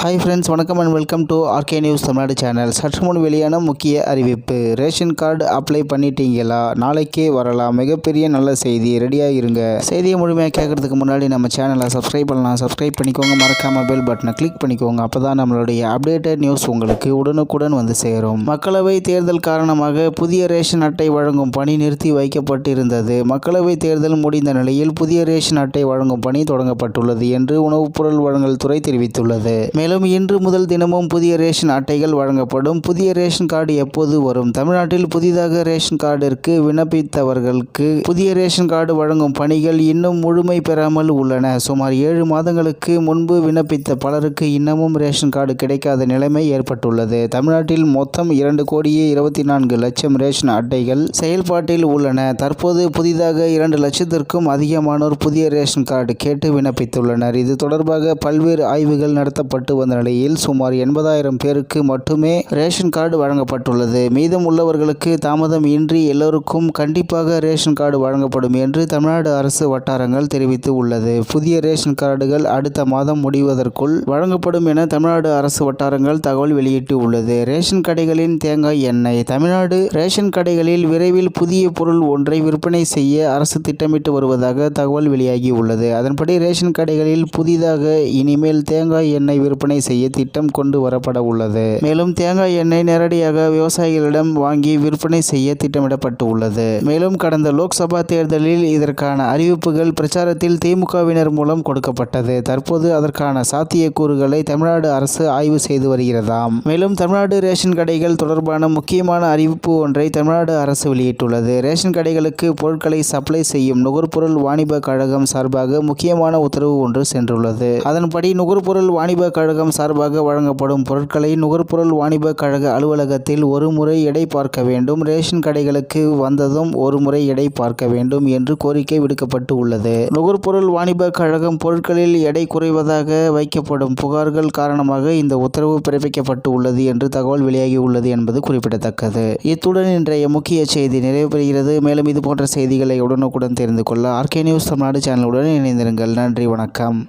Hi friends வணக்கம் and welcome to RK news Tamil Nadu channel சற்று முன் வெளியான முக்கிய அறிவிப்பு. ரேஷன் கார்டு அப்ளை பண்ணிட்டீங்களா? நாளைக்கே வரலாம். மிகப்பெரிய நல்ல செய்தி. ரெடியாக இருங்க. செய்தியை முழுமையாக கேட்கறதுக்கு முன்னாடி நம்ம சேனலை சப்ஸ்கிரைப் பண்ணலாம். சப்ஸ்கிரைப் பண்ணிக்கோங்க. மறக்காம பெல் பட்டனை கிளிக் பண்ணிக்கோங்க. அப்போ தான் நம்மளுடைய அப்டேட்டட் நியூஸ் உங்களுக்கு உடனுக்குடன் வந்து சேரும். மக்களவை தேர்தல் காரணமாக புதிய ரேஷன் அட்டை வழங்கும் பணி நிறுத்தி வைக்கப்பட்டிருந்தது. மக்களவை தேர்தல் முடிந்த நிலையில் புதிய ரேஷன் அட்டை வழங்கும் பணி தொடங்கப்பட்டுள்ளது என்று உணவுப் பொருள் வழங்கல் துறை தெரிவித்துள்ளது. மேலும் இன்று முதல் தினமும் புதிய ரேஷன் அட்டைகள் வழங்கப்படும். புதிய ரேஷன் கார்டு எப்போது வரும்? தமிழ்நாட்டில் புதிதாக ரேஷன் கார்டிற்கு விண்ணப்பித்தவர்களுக்கு புதிய ரேஷன் கார்டு வழங்கும் பணிகள் இன்னும் முழுமை பெறாமல் உள்ளன. சுமார் ஏழு மாதங்களுக்கு முன்பு விண்ணப்பித்த பலருக்கு இன்னமும் ரேஷன் கார்டு கிடைக்காத நிலைமை ஏற்பட்டுள்ளது. தமிழ்நாட்டில் மொத்தம் இரண்டு கோடியே இருபத்தி நான்கு லட்சம் ரேஷன் அட்டைகள் செயல்பாட்டில் உள்ளன. தற்போது புதிதாக இரண்டு லட்சத்திற்கும் அதிகமானோர் புதிய ரேஷன் கார்டு கேட்டு விண்ணப்பித்துள்ளனர். இது தொடர்பாக பல்வேறு ஆய்வுகள் நடத்தப்பட்டு வந்த நிலையில் சுமார் எண்பதாயிரம் பேருக்கு மட்டுமே ரேஷன் கார்டு வழங்கப்பட்டுள்ளது. மீதம் உள்ளவர்களுக்கு தாமதம் இன்றி எல்லோருக்கும் கண்டிப்பாக ரேஷன் கார்டு வழங்கப்படும் என்று தமிழ்நாடு அரசு வட்டாரங்கள் தெரிவித்து உள்ளது. புதிய ரேஷன் கார்டுகள் அடுத்த மாதம் முடிவதற்குள் வழங்கப்படும் என தமிழ்நாடு அரசு வட்டாரங்கள் தகவல் வெளியிட்டு உள்ளது. ரேஷன் கடைகளின் தேங்காய் எண்ணெய். தமிழ்நாடு ரேஷன் கடைகளில் விரைவில் புதிய பொருள் ஒன்றை விற்பனை செய்ய அரசு திட்டமிட்டு வருவதாக தகவல் வெளியாகி உள்ளது. அதன்படி ரேஷன் கடைகளில் புதிதாக இனிமேல் தேங்காய் எண்ணெய் விற்பனை செய்ய திட்டம் கொண்டு வரப்பட உள்ளது. மேலும் தேங்காய் எண்ணெய் நேரடியாக விவசாயிகளிடம் வாங்கி விற்பனை செய்ய திட்டமிடப்பட்டு உள்ளது. மேலும் கடந்த லோக்சபா தேர்தலில் இதற்கான அறிவிப்புகள் பிரச்சாரத்தில் திமுகவினர் மூலம் கொடுக்கப்பட்டது. தற்போது அதற்கான சாத்தியக்கூறுகளை தமிழ்நாடு அரசு ஆய்வு செய்து வருகிறதாம். மேலும் தமிழ்நாடு ரேஷன் கடைகள் தொடர்பான முக்கியமான அறிவிப்பு ஒன்றை தமிழ்நாடு அரசு வெளியிட்டுள்ளது. ரேஷன் கடைகளுக்கு பொருட்களை சப்ளை செய்யும் நுகர்பொருள் வாணிப கழகம் சார்பாக முக்கியமான உத்தரவு ஒன்று சென்றுள்ளது. அதன்படி நுகர்பொருள் வாணிப கழகம் சார்பாக வழங்கப்படும் பொருட்களை நுகர்பொருள் வாணிப கழக அலுவலகத்தில் ஒரு முறை எடை பார்க்க வேண்டும். ரேஷன் கடைகளுக்கு வந்ததும் ஒரு முறை எடை பார்க்க வேண்டும் என்று கோரிக்கை விடுக்கப்பட்டு உள்ளது. நுகர்பொருள் வாணிப கழகம் பொருட்களில் எடை குறைவதாக வைக்கப்படும் புகார்கள் காரணமாக இந்த உத்தரவு பிறப்பிக்கப்பட்டு உள்ளது என்று தகவல் வெளியாகி உள்ளது என்பது குறிப்பிடத்தக்கது. இத்துடன் இன்றைய முக்கிய செய்தி நிறைவு பெறுகிறது. மேலும் இது போன்ற செய்திகளை உடனுக்குடன் தெரிந்து கொள்ள ஆர்கே நியூஸ் தமிழ்நாடு சேனலுடன் இணைந்திருங்கள். நன்றி வணக்கம்.